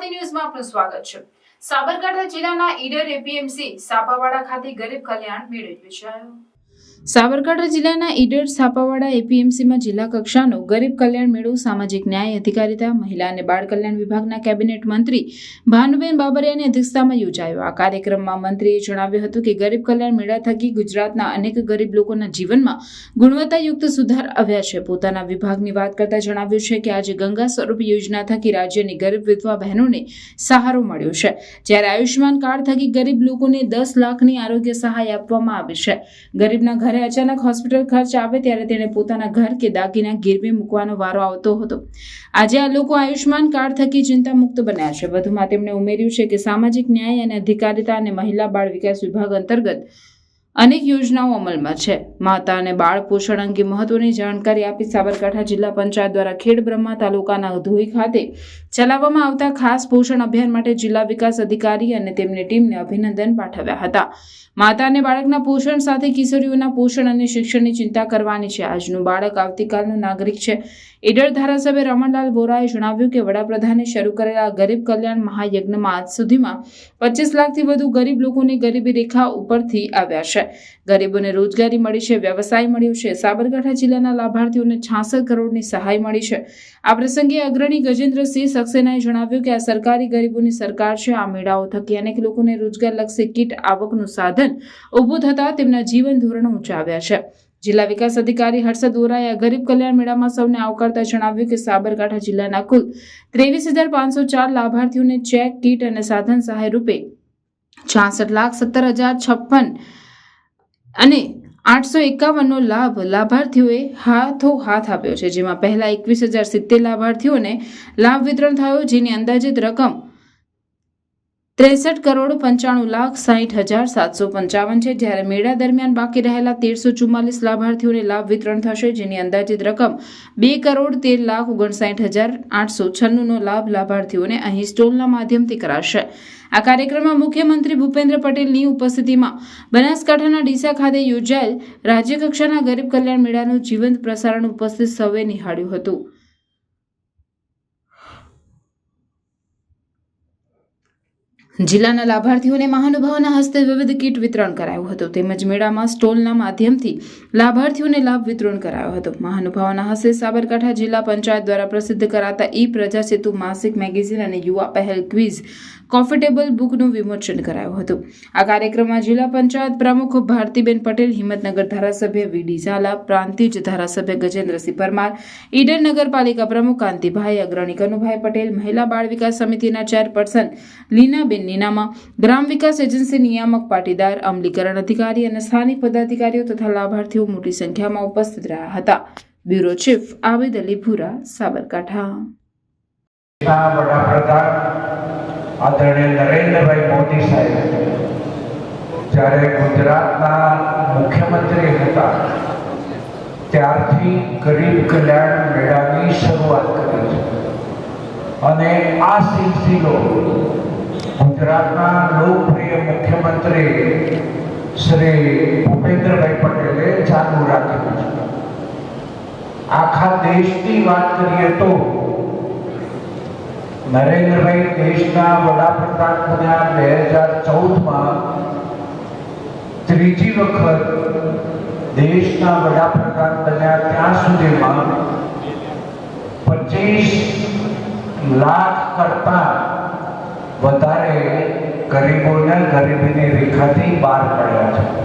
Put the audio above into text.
ગુજરાતી ન્યૂઝમાં આપનું સ્વાગત છે. સાબરકાંઠા જિલ્લાના ઈડર એપીએમસી સાપાવાડા ખાતે ગરીબ કલ્યાણ મેળવ્યું યોજાયો સાબરકાંઠા જિલ્લાના ઈડર છાપાવાડા એપીએમસીમાં જિલ્લા કક્ષાનો ગરીબ કલ્યાણ મેળો, સામાજિક ન્યાય, અધિકારીતા, મહિલા અને બાળ કલ્યાણ વિભાગના કેબિનેટ મંત્રી ભાનુબેન બાબરિયાની અધ્યક્ષતામાં યોજાયો. આ કાર્યક્રમમાં મંત્રીએ જણાવ્યું હતું કે ગરીબ કલ્યાણ મેળા થકી ગુજરાતના અનેક ગરીબ લોકોના જીવનમાં ગુણવત્તાયુક્ત સુધાર આવ્યા છે. પોતાના વિભાગની વાત કરતા જણાવ્યું છે કે આજે ગંગા સ્વરૂપ યોજના થકી રાજ્યની ગરીબ વિધવા બહેનોને સહારો મળ્યો છે. જ્યારે આયુષ્યમાન કાર્ડ થકી ગરીબ લોકોને દસ લાખની આરોગ્ય સહાય આપવામાં આવી છે. ગરીબના ઘરે અચાનક હોસ્પિટલ ખર્ચ આવે ત્યારે તેણે પોતાના ઘર કે દાગીના ગીરવે મૂકવાનો વારો આવતો હતો. આજે આ લોકો આયુષ્યમાન કાર્ડ થકી ચિંતા મુક્ત બન્યા છે. વધુમાં તેમણે ઉમેર્યું છે કે સામાજિક ન્યાય અને અધિકારિતા અને મહિલા બાળ વિકાસ વિભાગ અંતર્ગત અનેક યોજનાઓ અમલમાં છે. માતા અને બાળ પોષણ અંગે મહત્વની જાણકારી આપી સાબરકાંઠા જિલ્લા પંચાયત દ્વારા ખેડ બ્રહ્મા તાલુકાના ધોઈ ખાતે ચલાવવામાં આવતા ખાસ પોષણ અભિયાન માટે જિલ્લા વિકાસ અધિકારી અને તેમની ટીમને અભિનંદન પાઠવ્યા હતા. માતા અને બાળકના પોષણ સાથે કિશોરીઓના પોષણ અને શિક્ષણની ચિંતા કરવાની છે. આજનું બાળક આવતીકાલનો નાગરિક છે. ઈડર ધારાસભ્ય રમણલાલ બોરાએ જણાવ્યું કે વડાપ્રધાને શરૂ કરેલા ગરીબ કલ્યાણ મહાયજ્ઞમાં આજ સુધીમાં પચીસ લાખથી વધુ ગરીબ લોકોને ગરીબી રેખા ઉપરથી આવ્યા છે. ગરીબોને રોજગારી મળી છે, વ્યવસાય મળ્યો છે, સાબરકાંઠા જિલ્લાના લાભાર્થીઓને છાસઠ કરોડની સહાય મળી છે. આ પ્રસંગે અગ્રણી ગજેન્દ્રસિંહ સક્સેનાએ જણાવ્યું કે આ સરકારી ગરીબોની સરકાર છે, આ મેળાઓ થકી અનેક લોકોને રોજગારલક્ષી કીટ, આવકનું સાધન ઊભું થતાં તેમના જીવન ધોરણ ઊંચાવ્યા છે. જિલ્લા વિકાસ અધિકારી હર્ષદ વોરાએ ગરીબ કલ્યાણ મેળામાં સૌને આવકારતા જણાવ્યું કે સાબરકાંઠા જિલ્લાના કુલ ત્રેવીસ હજાર પાંચસો ચાર લાભાર્થીઓને ચેક કીટ અને સાધન સહાય રૂપે છાસઠ લાખ સત્તર હજાર છપ્પન અને આઠસો એકાવનનો લાભ લાભાર્થીઓએ હાથો હાથ આપ્યો છે, જેમાં પહેલા એકવીસ હજાર સિત્તેર લાભાર્થીઓને લાભ વિતરણ થયો, જેની અંદાજિત રકમ ત્રેસઠ કરોડ પંચાણું લાખ સાહીઠ હજાર સાતસો પંચાવન છે. જ્યારે મેળા દરમિયાન બાકી રહેલા તેરસો ચુમ્માલીસ લાભાર્થીઓને લાભ વિતરણ થશે, જેની અંદાજિત રકમ બે કરોડ તેર લાખ ઓગણસાઠ હજાર આઠસો છન્નુંનો લાભ લાભાર્થીઓને અહીં સ્ટોલના માધ્યમથી કરાશે. આ કાર્યક્રમમાં મુખ્યમંત્રી ભૂપેન્દ્ર પટેલની ઉપસ્થિતિમાં બનાસકાંઠાના ડીસા ખાતે યોજાયેલ રાજ્યકક્ષાના ગરીબ કલ્યાણ મેળાનું જીવંત પ્રસારણ ઉપસ્થિત સૌએ નિહાળ્યું હતું. જિલ્લાના લાભાર્થીઓને મહાનુભાવોના હસ્તે વિવિધ કીટ વિતરણ કરાયું હતું. તેમજ મેળામાં સ્ટોલના માધ્યમથી લાભાર્થીઓને લાભ વિતરણ કરાયો હતો. મહાનુભાવોના હસ્તે સાબરકાંઠા જિલ્લા પંચાયત દ્વારા પ્રસિદ્ધ કરાતા ઈ પ્રજા સેતુ માસિક મેગેઝિન અને યુવા પહેલ ક્વિઝ કોફર્ટેબલ બુકનું વિમોચન કરાયું હતું. આ કાર્યક્રમમાં જિલ્લા પંચાયત પ્રમુખ ભારતીબેન પટેલ, હિંમતનગર ધારાસભ્ય વીડી ઝાલા, પ્રાંતિજ ધારાસભ્ય ગજેન્દ્રસિંહ પરમાર, ઈડર નગરપાલિકા પ્રમુખ કાંતિભાઈ અગ્રણી, કનુભાઈ પટેલ, મહિલા બાળ વિકાસ સમિતિના ચેરપર્સન લીનાબેન નીનામા, ગ્રામ વિકાસ એજન્સી નિયામક પાટીદાર, અમલીકરણ અધિકારી અને સ્થાનિક પદાધિકારીઓ તથા લાભાર્થીઓ મોટી સંખ્યામાં ઉપસ્થિત રહ્યા હતા. Bureau chief Abed Ali Bhura, Sabarkantha. આદરણીય નરેન્દ્રભાઈ મોદી સાહેબ, જ્યારે ગુજરાતના મુખ્યમંત્રી હતા, ત્યારથી ગરીબ કલ્યાણ મેળાની શરૂઆત કરી છે. અને આ સિલસિલો ગુજરાતના લોકપ્રિય મુખ્યમંત્રી શ્રી ભૂપેન્દ્રભાઈ પટેલે ચાલુ રાખ્યું છે. આખા દેશની વાત કરીએ તો નરેન્દ્રભાઈ દેશના વડાપ્રધાન બન્યા બે હજાર ચૌદમાં. ત્રીજી વખત દેશના વડાપ્રધાન બન્યા ત્યાં સુધીમાં પચીસ લાખ કરતા વધારે ગરીબોને ગરીબીની રેખાથી બહાર પડ્યા છે.